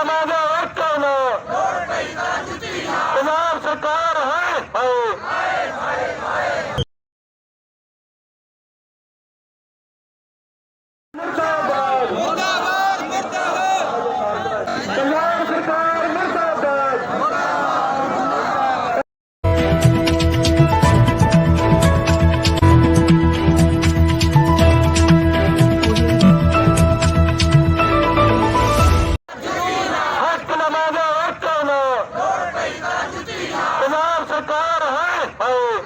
ਲਵਾਂਗੇ ਓਕੇ ਨਾ। ਪੰਜਾਬ ਸਰਕਾਰ ਹੈ ਹਾਏ। ਮੁਰਦਾਬਾਦ ਸਰਕਾਰ ਹੈ। ਹਾਏ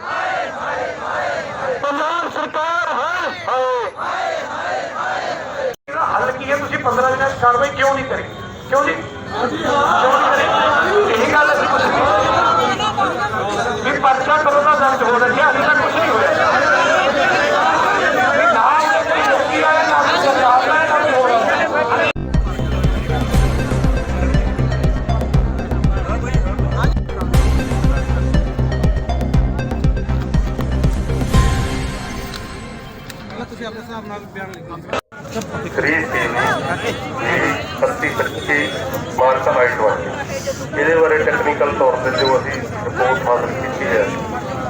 ਪੰਜਾਬ ਸਰਕਾਰ ਹੈ। ਹਾਏ ਇਹਦਾ ਹੱਲ ਕੀ ਹੈ? ਤੁਸੀਂ 15 ਦਿਨਾਂ ਦੀ ਕਾਰਵਾਈ ਕਿਉਂ ਨਹੀਂ ਕਰੀ? ਕਿਉਂ ਜੀ ਕਿਉਂ ਨਹੀਂ ਕਰੀ? ਇਹ ਗੱਲ ਅਸੀਂ ਪੁੱਛਣੀ ਵੀ ਪਰਚਾ ਕਰੋਨਾ ਦਰਜ ਹੋ ਰਿਹਾ? ਖਰੀਦ ਟੀਵੀ ਇਹ 25 ਮਾਰਕਾ ਵਾਲੀ ਇਹਦੇ ਬਾਰੇ ਟੈਕਨੀਕਲ ਤੌਰ ਤੇ ਜੋ ਅਸੀਂ ਰਿਪੋਰਟ ਹਾਸਲ ਕੀਤੀ ਹੈ,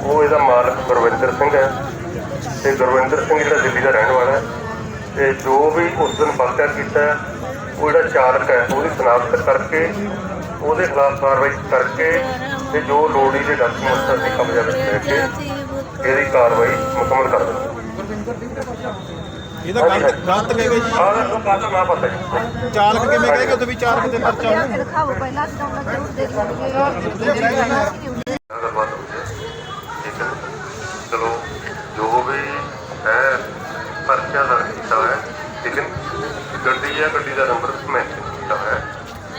ਉਹ ਇਹਦਾ ਮਾਲਕ ਗੁਰਵਿੰਦਰ ਸਿੰਘ ਹੈ। ਤੇ ਗੁਰਵਿੰਦਰ ਸਿੰਘ ਜਿਹੜਾ ਦਿੱਲੀ ਦਾ ਰਹਿਣ ਵਾਲਾ ਹੈ, ਤੇ ਜੋ ਵੀ ਉਸ ਦਿਨ ਪਰਚਾ ਕੀਤਾ ਉਹ ਜਿਹੜਾ ਚਾਲਕ ਹੈ, ਉਹਦੀ ਸ਼ਨਾਖਤ ਕਰਕੇ, ਉਹਦੇ ਖਿਲਾਫ ਕਾਰਵਾਈ ਕਰਕੇ, ਤੇ ਜੋ ਲੋੜੀ ਦੇ ਡਾਕੂਮੈਂਟਸ ਅਸੀਂ ਕਬਜ਼ਾ ਵਿੱਚ ਲੈ ਕੇ, ਇਹਦੀ ਕਾਰਵਾਈ ਮੁਕੰਮਲ ਕਰ ਦਿੱਤੀ। ਇਹਦਾ ਗਲਤ ਗਲਤ ਕਹੇਗਾ ਜੀ। ਪਤਾ ਜੀ। ਚਾਲਕ ਕਿਵੇਂ ਕਹੇਗਾ ਉੱਥੇ ਵੀ ਚਾਲਕ ਤੇ ਪਰਚਾ ਹੋਊ ਦਿਖਾਓ ਪਹਿਲਾਂ ਡਾਊਨਲੋਡ ਜ਼ਰੂਰ ਦੇ ਦਿਓ ਗੱਲਬਾਤ ਹੋਈ ਹੈ। ਠੀਕ ਹੈ। ਚਲੋ ਜੋ ਵੀ ਹੈ ਪਰਚਾ ਦਰਜ ਕੀਤਾ ਹੈ ਲੇਕਿਨ ਗੱਡੀ ਹੈ ਗੱਡੀ ਦਾ ਨੰਬਰ ਮੈਂਸ਼ਨ ਕੀਤਾ ਹੈ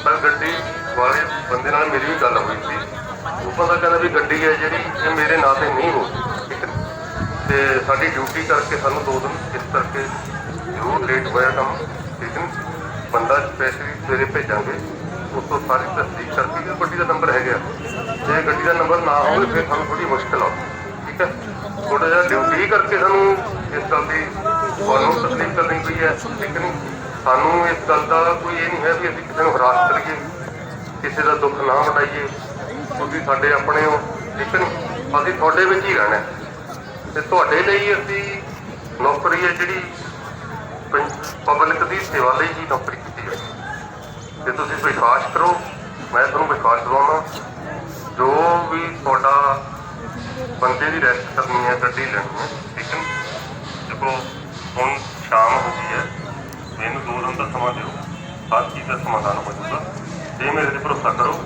ਪਰ ਗੱਡੀ ਵਾਲੇ ਬੰਦੇ ਨਾਲ ਮੇਰੀ ਵੀ ਗੱਲ ਹੋਈ ਸੀ। ਉਹ ਬੰਦਾ ਕਹਿੰਦਾ ਵੀ ਗੱਡੀ ਹੈ ਜਿਹੜੀ ਇਹ ਮੇਰੇ ਨਾਂ ਤੇ ਨਹੀਂ ਹੋਈ ਠੀਕ ਹੈ ਤੇ ਸਾਡੀ ਡਿਊਟੀ ਕਰਕੇ ਸਾਨੂੰ ਦੋ ਦਿਨ ਇਸ ਕਰਕੇ ਜ਼ਰੂਰ ਲੇਟ ਹੋਇਆ ਕੰਮ, ਠੀਕ ਹੈ ਬੰਦਾ ਸਪੈਸ਼ਲੀ ਸਵੇਰੇ ਭੇਜਾਂਗੇ। ਉਸ ਤੋਂ ਸਾਰੀ ਤਸਦੀਕ ਕਰਕੇ ਕਿ ਗੱਡੀ ਦਾ ਨੰਬਰ ਹੈਗਾ। ਜੇ ਗੱਡੀ ਦਾ ਨੰਬਰ ਨਾ ਹੋਵੇ, ਫਿਰ ਸਾਨੂੰ ਥੋੜੀ ਮੁਸ਼ਕਲ ਆ। ਠੀਕ ਹੈ? ਥੋੜਾ ਜਿਹਾ ਡਿਊਟੀ ਕਰਕੇ ਸਾਨੂੰ ਇਸ ਗੱਲ ਦੀ ਤੁਹਾਨੂੰ ਤਸਦੀਕ ਕਰਨੀ ਪਈ ਹੈ, ਠੀਕ ਨਹੀਂ ਸਾਨੂੰ ਇਸ ਗੱਲ ਦਾ ਕੋਈ ਇਹ ਨਹੀਂ ਹੈ ਵੀ ਅਸੀਂ ਕਿਸੇ ਨੂੰ ਹਰਾਸ ਕਰੀਏ, ਕਿਸੇ ਦਾ ਦੁੱਖ ਨਾ ਵਟਾਈਏ ਤੁਸੀਂ ਸਾਡੇ ਆਪਣੇ ਹੋ ਠੀਕ ਨਹੀਂ ਅਸੀਂ ਤੁਹਾਡੇ ਵਿੱਚ ਹੀ ਰਹਿਣਾ ਹੈ। ਤੇ ਤੁਹਾਡੇ ਲਈ ਅਸੀਂ ਨੌਕਰੀ ਹੈ ਜਿਹੜੀ ਪਬਲਿਕ ਦੀ ਸੇਵਾ ਲਈ ਹੀ ਨੌਕਰੀ ਕੀਤੀ ਹੈ। ਤੇ ਤੁਸੀਂ ਵਿਸ਼ਵਾਸ ਕਰੋ, ਮੈਂ ਤੁਹਾਨੂੰ ਵਿਸ਼ਵਾਸ ਦਿਵਾਉਣਾ ਜੋ ਵੀ ਤੁਹਾਡਾ ਬੰਦੇ ਦੀ ਰੈਸਟ ਕਰਨੀ ਹੈ, ਗੱਡੀ ਲੈਣੀ ਹੈ, ਠੀਕ ਹੈ ਦੇਖੋ, ਹੁਣ ਸ਼ਾਮ ਹੋ ਗਈ ਹੈ, ਮੈਨੂੰ ਦੋ ਦਿਨ ਦਾ ਸਮਾਂ ਦਿਓ, ਹਰ ਚੀਜ਼ ਦਾ ਸਮਾਧਾਨ ਹੋ ਜਾਊਗਾ ਜੇ ਮੇਰੇ ਤੇ ਭਰੋਸਾ ਕਰੋ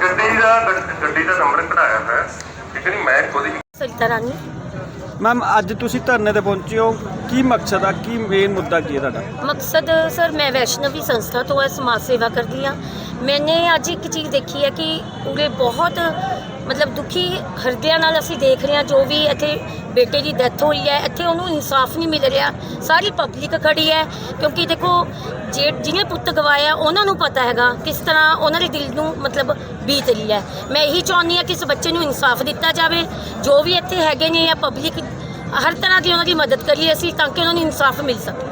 ਗੱਡੀ ਦਾ ਗੱਡੀ ਦਾ ਨੰਬਰ ਕਢਾਇਆ ਹੈ। ਠੀਕ ਹੈ ਨਹੀਂ ਮੈਂ ਖੁਦ ਹੀ ਸਰਿਤਾ ਰਾਣੀ ਮੈਮ ਅੱਜ ਤੁਸੀਂ ਧਰਨੇ ਤੇ ਪਹੁੰਚੇ ਹੋ। ਕੀ ਮਕਸਦ ਆ? ਕੀ ਮੇਨ ਮੁੱਦਾ ਕੀ ਹੈ ਤੁਹਾਡਾ? ਮਕਸਦ ਸਰ ਮੈਂ ਵੈਸ਼ਨਵੀ ਸੰਸਥਾ ਤੋਂ ਹੈ ਸਮਾਜ ਸੇਵਾ ਕਰਦੀ ਹਾਂ। ਮੈਨੇ ਅੱਜ ਇੱਕ ਚੀਜ਼ ਦੇਖੀ ਹੈ ਕਿ ਉਰੇ ਬਹੁਤ ਮਤਲਬ ਦੁਖੀ ਹਿਰਦਿਆਂ ਨਾਲ ਅਸੀਂ ਦੇਖ ਰਹੇ ਹਾਂ ਜੋ ਵੀ ਇੱਥੇ ਬੇਟੇ ਦੀ ਡੈਥ ਹੋਈ ਹੈ ਇੱਥੇ ਉਹਨੂੰ ਇਨਸਾਫ ਨਹੀਂ ਮਿਲ ਰਿਹਾ ਸਾਰੀ ਪਬਲਿਕ ਖੜੀ ਹੈ ਕਿਉਂਕਿ ਦੇਖੋ ਜੇ ਜਿਹਨੇ ਪੁੱਤ ਗਵਾਇਆ ਉਹਨਾਂ ਨੂੰ ਪਤਾ ਹੈਗਾ ਕਿਸ ਤਰ੍ਹਾਂ ਉਹਨਾਂ ਦੇ ਦਿਲ ਨੂੰ ਮਤਲਬ ਬੀਤ ਰਹੀ ਹੈ। ਮੈਂ ਇਹੀ ਚਾਹੁੰਦੀ ਹਾਂ ਕਿ ਇਸ ਬੱਚੇ ਨੂੰ ਇਨਸਾਫ ਦਿੱਤਾ ਜਾਵੇ ਜੋ ਵੀ ਇੱਥੇ ਹੈਗੇ ਨੇ ਜਾਂ ਪਬਲਿਕ ਹਰ ਤਰ੍ਹਾਂ ਦੀ ਉਹਨਾਂ ਦੀ ਮਦਦ ਕਰੀਏ ਅਸੀਂ ਤਾਂ ਕਿ ਉਹਨਾਂ ਨੂੰ ਇਨਸਾਫ ਮਿਲ ਸਕੇ।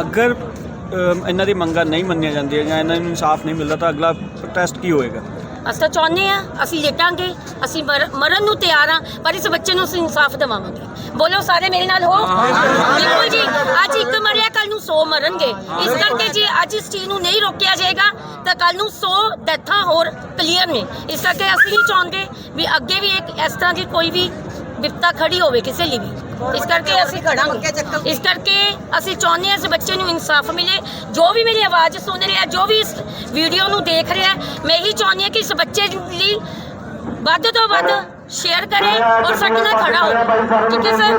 ਅਗਰ ਅਮ, ਇਹਨਾਂ ਦੀ ਮੰਗਾਂ ਨਹੀਂ ਮੰਨੀਆਂ ਜਾਂਦੀਆਂ ਜਾਂ ਇਹਨਾਂ ਨੂੰ ਇਨਸਾਫ ਨਹੀਂ ਮਿਲਦਾ ਤਾਂ ਅਗਲਾ ਪ੍ਰੋਟੈਸਟ ਕੀ ਹੋਏਗਾ? ਅਸੀਂ ਤਾਂ ਚਾਹੁੰਦੇ ਆ ਅਸੀਂ ਲੇਟਾਂਗੇ ਅਸੀਂ ਮਰ- ਮਰਨ ਨੂੰ ਤਿਆਰ ਆ ਪਰ ਇਸ ਬੱਚੇ ਨੂੰ ਅਸੀਂ ਇਨਸਾਫ ਦਿਵਾਵਾਂਗੇ ਬੋਲੋ ਸਾਰੇ ਮੇਰੇ ਨਾਲ ਹੋ? ਬਿਲਕੁਲ ਜੀ ਅੱਜ ਇੱਕ ਮਰਿਆ ਕੱਲ ਨੂੰ 100 ਮਰਨਗੇ। ਇਸ ਕਰਕੇ ਜੇ ਅੱਜ ਇਸ ਚੀਜ਼ ਨੂੰ ਨਹੀਂ ਰੋਕਿਆ ਜਾਏਗਾ ਤਾਂ ਕੱਲ ਨੂੰ 100 ਡੈਥਾਂ ਹੋਰ ਕਲੀਅਰ ਨੇ। ਇਸ ਕਰਕੇ ਅਸੀਂ ਨਹੀਂ ਚਾਹੁੰਦੇ ਵੀ ਅੱਗੇ ਵੀ ਇੱਕ ਇਸ ਤਰ੍ਹਾਂ ਦੀ ਕੋਈ ਵੀ ਵਿਪਤਾ ਖੜੀ ਹੋਵੇ ਕਿਸੇ ਲਈ ਵੀ। ਇਸ ਕਰਕੇ ਅਸੀਂ ਖੜਾਂਗੇ। ਇਸ ਕਰਕੇ ਅਸੀਂ ਚਾਹੁੰਦੇ ਹਾਂ ਇਸ ਬੱਚੇ ਨੂੰ ਇਨਸਾਫ ਮਿਲੇ। ਜੋ ਵੀ ਮੇਰੀ ਆਵਾਜ਼ ਸੁਣ ਰਿਹਾ ਜੋ ਵੀ ਇਸ ਵੀਡੀਓ ਨੂੰ ਦੇਖ ਰਿਹਾ ਮੈਂ ਇਹੀ ਚਾਹੁੰਦੀ ਹਾਂ ਕਿ ਇਸ ਬੱਚੇ ਲਈ ਵੱਧ ਤੋਂ ਵੱਧ ਸ਼ੇਅਰ ਕਰੇ ਔਰ ਸਾਡੇ ਨਾਲ ਖੜਾ ਹੋ ਠੀਕ ਹੈ ਸਰ